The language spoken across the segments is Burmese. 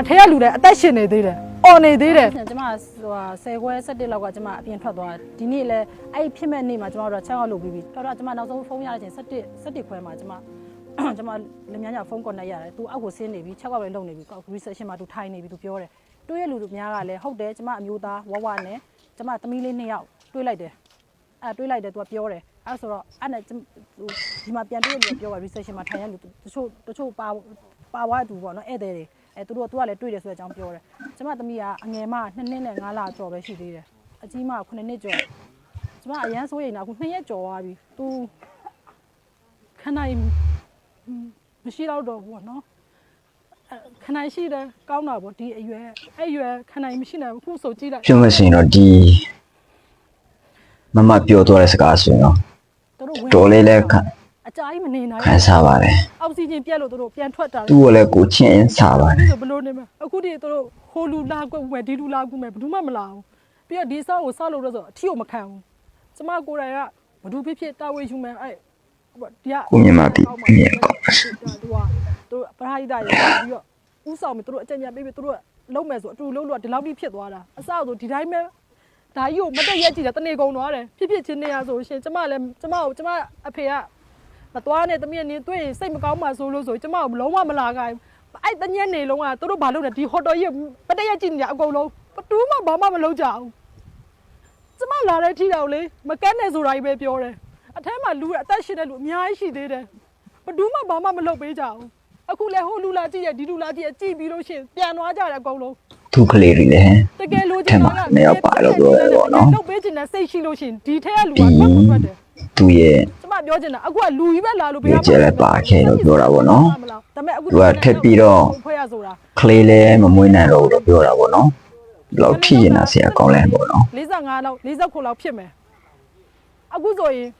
အထက်ကလူတွေအသက်ရှင်နေသေးတယ်အော်နေသေးတယ်ကျမဟိုဟာ10ခွဲ17လောက်ကကျမအပြင်ထွက်သွားဒီနေ့လဲအဲ့ဖြစ်မဲ့နေ့မှာကျမတို့ချက်အောင်လုပ်ပြီးပြီတော်တော့ကျမနောက်ဆုံးဖုန်းရတဲ့အချိန်17 17ခွဲမှာကျမကျမလင်မြန်းကြောင့်ဖုန်း connect ရတယ်သူအောက်ကိုဆင်းနေပြီ6ကောက်လည်းလုံနေပြီ reception မှာသူထိုင်နေပြီသူပြောတယ်တွေ့ရလူတို့များကလည်းဟုတ်တယ်ကျမအမျိုးသားဝဝနဲ့ကျမသမီးလေးနှစ်ယောက်တွေ့လိုက်တယ်အဲတွေ့လိုက်တယ်သူကပြောတယ်အဲဆိုတော့အဲ့နဲ့ဒီမှာပြန်တွေ့ရလူပြောက reception မှာထိုင်ရလူတချို့တချို့ပါပါဝါသူပေါ့နော်ဧည့်သည်တွေ အဲသူတို့က तू ကလည်းတွေးတယ်ဆိုတဲ့အကြောင်းပြောတယ်။ကျမသမီးကအငယ်မ2နှစ်နဲ့5လကျော်ပဲရှိသေးတယ်။အကြီးမက9နှစ်ကျော်ကျမအရန်စိုးရိမ်တာအခု2ရက်ကျော်သွားပြီ။ तू ခဏရင်မရှိတော့တော့ဘူးပေါ့နော်အဲခဏရှိတယ်ကောင်းတာပေါ့ဒီအရွယ်အဲ့အရွယ်ခဏမရှိနိုင်ဘူးအခုဆိုကြည့်လိုက်ပြောမှဆိုရင်တော့ဒီမမပြောသွားတဲ့စကားဆိုရင်တော့သူတို့ဝင်တော်လေးလဲခံအ ကြာကြီးမနေနိုင်ခံစားပါတယ်အောက်ဆီဂျင်ပြတ်လို့သူတို့ပြန်ထွက်တာသူ့ကိုလည်းကိုချင်းအင်းစားပါတယ်ဆိုဘလို့နေမလဲအခုဒီသူတို့ဟိုလူလာကွက်မယ်ဒီလူလာကွက်မယ်ဘယ်သူမှမလာဘူးပြီးတော့ဒီဆောက်ကိုဆောက်လို့တော့ဆိုအထီကိုမခံဘူးကျမကိုယ်တိုင်ကဘယ်သူဖြစ်ဖြစ်တာဝန်ယူမယ်အဲ့ဒီကကိုမြင်မှာပြီမြင်ကောင်းပါသူကသူတို့ပရိဒတ်ရပြီးတော့ဥဆောင်ပြီးသူတို့အကြံဉာဏ်ပေးပြီးသူတို့လုံးမယ်ဆိုအတူလုံးလို့ဒီလောက်ထိဖြစ်သွားတာအစဆိုဒီတိုင်းပဲဒါကြီးကိုမတက်ရက်ကြည့်တာတနေကုန်သွားတယ်ဖြစ်ဖြစ်ချင်းနေရဆိုရှင်ကျမလည်းကျမကိုကျမအဖေက မသွားနဲ့တမီးနေတွေ့ရင်စိတ်မကောင်းမှဆိုလို့ဆိုကျမကိုလုံးဝမလာခိုင်းအဲ့တညက်နေလုံးကသူတို့ဘာလုပ်လဲဒီဟိုတယ်ကြီးမတက်ရက်ကြည့်နေကြအကုန်လုံးဘတူးမှဘာမှမလုပ်ကြဘူးကျမလာတဲ့ထိတော့လေမကက်နဲ့ဆိုတာကြီးပဲပြောတယ်အထဲမှာလူအသက်ရှင်တဲ့လူအများကြီးရှိသေးတယ်ဘယ်သူမှဘာမှမလုပ်ပေးကြဘူးအခုလဲဟိုလူလာကြည့်ရဒီလူလာကြည့်ရကြည့်ပြီးလို့ရှိရင်ပြန်သွားကြတယ်အကုန်လုံးသူကလေးတွေလည်းတကယ်လို့ထဲမှာနှစ်ယောက်ပါလို့ပြောတယ်ပေါ့နော်လုပ်ပေးချင်တဲ့စိတ်ရှိလို့ရှိရင်ဒီထဲကလူကထွက်ကိုထွက်တယ် သူ့ရဲ့ကျမပြောချင်တာအခုကလူကြီးပဲလာလို့ရွေးချယ်လိုက်ပါခဲ့လို့ပြောတာပေါ့နော်ဒါပေမဲ့အခုသူကထပ်ပြီးတော့ဖွဲ့ရဆိုတာကလေးလည်းမမွေးနိုင်တော့ဘူးလို့ပြောတာပေါ့နော်ဘယ်လောက်ထိရင်တာဆရာကောင်းလဲပေါ့နော်45လောက်49လောက်ဖြစ်မယ်အခုဆိုရင်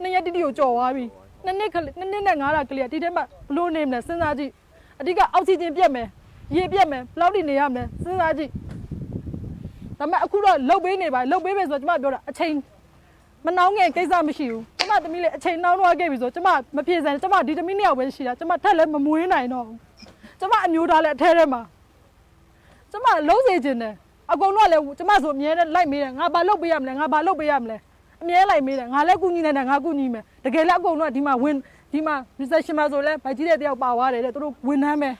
နှစ်ရက်တိတိကိုကြော်သွားပြီနှစ်နှစ်ခလေးနှစ်နှစ်နဲ့9လကလေးကဒီထဲမှာဘလို့နေမလဲစဉ်းစားကြည့်အဓိကအောက်ဆီဂျင်ပြတ်မယ်ရေပြတ်မယ်ဘယ်လောက်ထိနေရမလဲစဉ်းစားကြည့်ဒါပေမဲ့အခုတော့လှုပ်ပေးနေပါလှုပ်ပေးမယ်ဆိုတော့ကျမပြောတာအချိန် မနှောင်းငယ်ကိစ္စမရှိဘူးကျမသမီးလေးအချိန်နှောင်းသွားခဲ့ပြီဆိုတော့ကျမမပြေစံကျမဒီသမီးနှစ်ယောက်ပဲရှိတာကျမထက်လည်းမမွေးနိုင်တော့ဘူးကျမအမျိုးသားလည်းအထဲထဲမှာကျမလုံးစေခြင်းတယ်အကုန်လုံးကလည်းကျမဆိုအမြဲတမ်းလိုက်မေးတယ်ငါဘာလုပ်ပေးရမလဲငါဘာလုပ်ပေးရမလဲအမြဲလိုက်မေးတယ်ငါလည်းကုညီနိုင်တယ်ငါကုညီမယ်တကယ်လည်းအကုန်လုံးကဒီမှာဝင်ဒီမှာ reception မှာဆိုလဲဗိုက်ကြီးတဲ့တယောက်ပါသွားတယ်တဲ့သူတို့ဝင်နှမ်းမယ်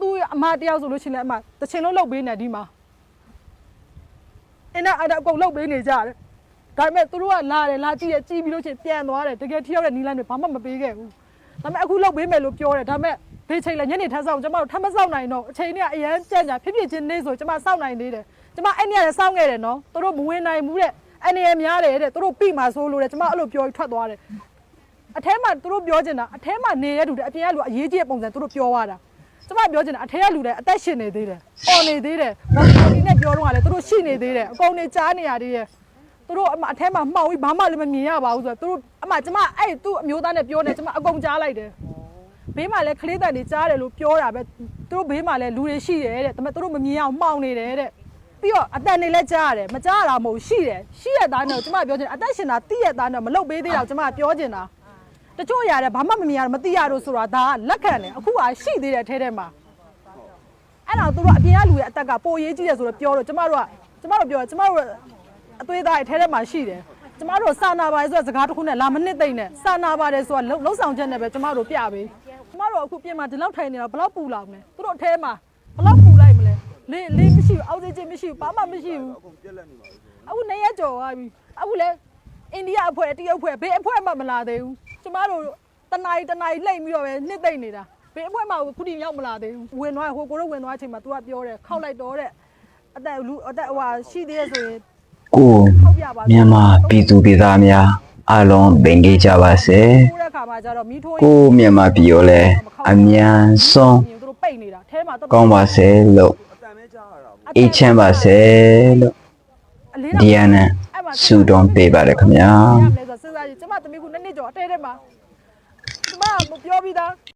သူ့အမတယောက်ဆိုလို့ရှိရင်လည်းအမတစ်ချိန်လုံးလုပ်ပေးနေဒီမှာအင်းအဲ့ဒါအကုန်လုပ်ပေးနေကြတယ် ဒါပေမဲ့သူတို့ကလာတယ်လာကြည့်ရကြည့်ပြီးလို့ရှိရင်ပြန်သွားတယ်တကယ်ထိရောက်တဲ့နီးလန်းတွေဘာမှမပေးခဲ့ဘူးဒါပေမဲ့အခုလောက်ပေးမယ်လို့ပြောတယ်ဒါပေမဲ့ဘေးချိန်လည်းညနေထပ်ဆောင်ကျမတို့ထပ်မဆောင်နိုင်တော့အချိန်ကြီးကအရန်ကြက်ကြဖြစ်ဖြစ်ချင်းနေဆိုကျမစောင့်နိုင်သေးတယ်ကျမအဲ့နေ့ကလည်းစောင့်ခဲ့တယ်နော်သူတို့မဝင်နိုင်ဘူးတဲ့အဲ့နေရများတယ်တဲ့သူတို့ပြီမှာဆိုလို့တဲ့ကျမအဲ့လိုပြောပြီးထွက်သွားတယ်အထဲမှာသူတို့ပြောချင်တာအထဲမှာနေရတူတယ်အပြင်ကလူအရေးကြီးတဲ့ပုံစံသူတို့ပြောသွားတာကျမပြောချင်တာအထဲကလူတွေအသက်ရှင်နေသေးတယ်အော်နေသေးတယ်ဘာလို့ဒီနဲ့ပြောတော့ကလည်းသူတို့ရှိနေသေးတယ်အကုန်နေကြားနေရသေးတယ် သူတို့အမအထဲမှာမှောင်ပြီးဘာမှလည်းမမြင်ရပါဘူးဆိုတော့သူတို့အမကျမအဲ့သူ့အမျိုးသားနဲ့ပြောနေကျမအကုန်ကြားလိုက်တယ်ဘေးမှာလည်းခလေးတန်တွေကြားတယ်လို့ပြောတာပဲသူတို့ဘေးမှာလည်းလူတွေရှိတယ်တဲ့ဒါပေမဲ့သူတို့မမြင်အောင်မှောင်နေတယ်တဲ့ပြီးတော့အတန်တွေလည်းကြားရတယ်မကြားရတာမဟုတ်ရှိတယ်ရှိရသားနဲ့ကျမပြောချင်တာအသက်ရှင်တာတိရသားနဲ့မလုတ်ပေးသေးတော့ကျမပြောချင်တာတချို့ຢာတယ်ဘာမှမမြင်ရမသိရတော့ဆိုတာဒါကလက်ခံတယ်အခုကရှိသေးတယ်ထဲထဲမှာအဲ့တော့သူတို့အပြင်ကလူရဲ့အသက်ကပိုရေးကြီးတယ်ဆိုတော့ပြောတော့ကျမတို့ကကျမတို့ပြောကျမတို့ အသွေးသားရဲ့ထဲထဲမှာရှိတယ်ကျမတို့စာနာပါတယ်ဆိုတဲ့စကားတစ်ခုနဲ့လာမနစ်သိမ့်နဲ့စာနာပါတယ်ဆိုတာလှုပ်ဆောင်ချက်နဲ့ပဲကျမတို့ပြပေးကျမတို့အခုပြင်မှာဒီလောက်ထိုင်နေတော့ဘယ်လောက်ပူလောင်လဲသူတို့အထဲမှာဘယ်လောက်ပူလိုက်မလဲလေးလေးမရှိဘူးအောက်ဆီဂျင်မရှိဘူးဘာမှမရှိဘူးအခုနေရကြော်သွားပြီအခုလဲအိန္ဒိယအဖွဲ့တရုတ်အဖွဲ့ဘေးအဖွဲ့မှမလာသေးဘူးကျမတို့တနားရီတနားရီလှိမ့်ပြီးတော့ပဲနှစ်သိမ့်နေတာဘေးအဖွဲ့မှခုထိရောက်မလာသေးဘူးဝင်သွားဟိုကိုတို့ဝင်သွားချိန်မှာ तू ကပြောတယ်ခောက်လိုက်တော့တဲ့အသက်လူအသက်ဟိုဟာရှိသေးရဲ့ဆိုရင် ကိုခောက်ပြပါမြန်မာပြည်သူပြည်သားများအားလုံးဗင်ကြီးကြပါစေထိုးတဲ့ခါမှာကျတော့မီးထိုးရင်ကိုမြန်မာပြည်ရောလဲအမြန်ဆုံးသူတို့ပိတ်နေတာအဲမှာတော်တော်ကောင်းပါစေလို့အေးချမ်းပါစေလို့အလေးဒီယနန်ဆုတောင်းပေးပါတယ်ခင်ဗျာရမလဲဆိုစဉ်းစားကြည့်ကျမသမီးကနှစ်နှစ်ကျော်အတဲထဲမှာကျမမပြောပြီးသား